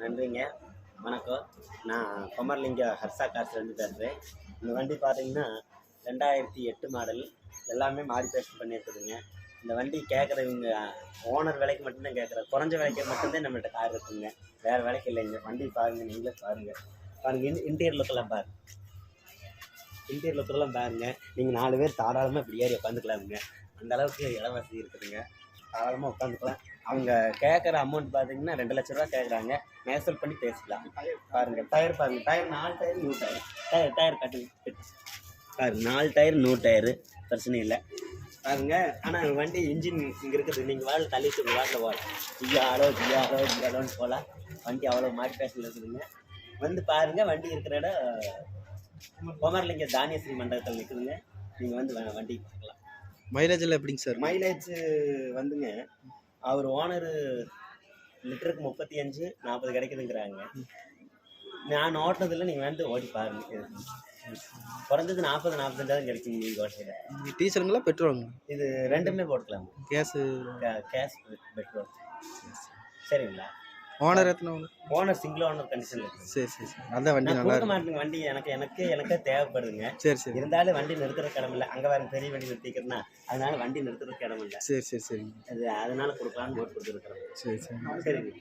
நன்றிங்க. வணக்கம். நான் குமர்லிங்க ஹர்ஷா காசுலேருந்து பேசுகிறேன் இந்த வண்டி பார்த்தீங்கன்னா ரெண்டாயிரத்தி எட்டு மாடல். எல்லாமே மாடி பேஸ்ட் பண்ணியிருக்குதுங்க. இந்த வண்டி கேட்குறவங்க ஓனர் விலைக்கு மட்டும்தான் கேட்குற குறைஞ்ச விலைக்கு மட்டும்தான் நம்மள்கிட்ட கார் இருக்குங்க. வேறு விலைக்கு இல்லைங்க. வண்டி பாருங்கள் நீங்களே பாருங்கள் பாருங்கள் இன் இன்டீரியர் லுக்கெல்லாம் பாருங்க. இன்டீரியர் லுக்கெல்லாம் பாருங்க. நீங்கள் நாலு பேர் தாராளமாக இப்படி ஏறி உட்காந்துக்கலாமுங்க. அந்த அளவுக்கு வசதி இருக்குதுங்க. தாராளமாக உட்காந்துக்கலாம். அவங்க கேட்குற அமௌண்ட் பார்த்தீங்கன்னா ரெண்டு லட்ச ரூபா கேட்குறாங்க மேசல் பண்ணி பேசிக்கலாம். பாருங்க டயர் பாருங்க. டயர் நாலு டயர் நூறு டயர் டயர் டயர் கட்டு. பாருங்க நாலு டயர் நூறு டயரு பிரச்சனை இல்லை. பாருங்க ஆனால் வண்டி இன்ஜின் இங்கே இருக்குது. நீங்கள் வாழ தள்ளிட்டு உங்கள் வாட்டில் போகலாம் ஜியாலோ ஜியாலோ ஜியாலோன்னு போகலாம் வண்டி அவ்வளோ மாடி பேசல இருக்குதுங்க வந்து பாருங்க வண்டி இருக்கிற இடம் குமரலிங்க தானியஸ்ரீ மண்டபத்தில் நிற்குதுங்க நீங்கள் வந்து வ- வண்டி பார்க்கலாம் மைலேஜில் எப்படிங்க சார் மைலேஜ் வந்துங்க. அவர் ஓனரு லிட்டருக்கு முப்பத்தி அஞ்சு நாற்பது கிடைக்குதுங்கிறாங்க. நான் ஓட்டுனதில் நீங்கள் வந்து ஓடி பாருங்க. குறைஞ்சது நாற்பது நாற்பத்தஞ்சாவது கிடைக்கும் நீங்கள் ஓட்டுறது டீசலுங்களா பெட்ரோலுங்களா இது ரெண்டுமே போட்டுக்கலாம் கேஸு கேஷ் பெட்ரோல் சரிங்களா? ஓனர் எத்தனை ஓனர் ஓனர் சிங்கிள் ஓனர் கண்டிஷனில் சரி சரி சரி. அதான் வண்டி நல்லா இருக்கு. மாட்டேங்க வண்டி. எனக்கு எனக்கு எனக்கே தேவைப்படுதுங்க. சரி சரி இருந்தாலும் வண்டி நிறுத்துறதுக்கு இடம் இல்லை. அங்கே வேறு பெரிய வண்டி நிறுத்திக்கிறேன்னா அதனால வண்டி நிறுத்துறதுக்கு இடம் இல்லை. சரி சரி சரிங்க அது அதனால கொடுக்கலான்னு போட்டு கொடுத்துருக்குறேன். சரி சரி. சரிங்க.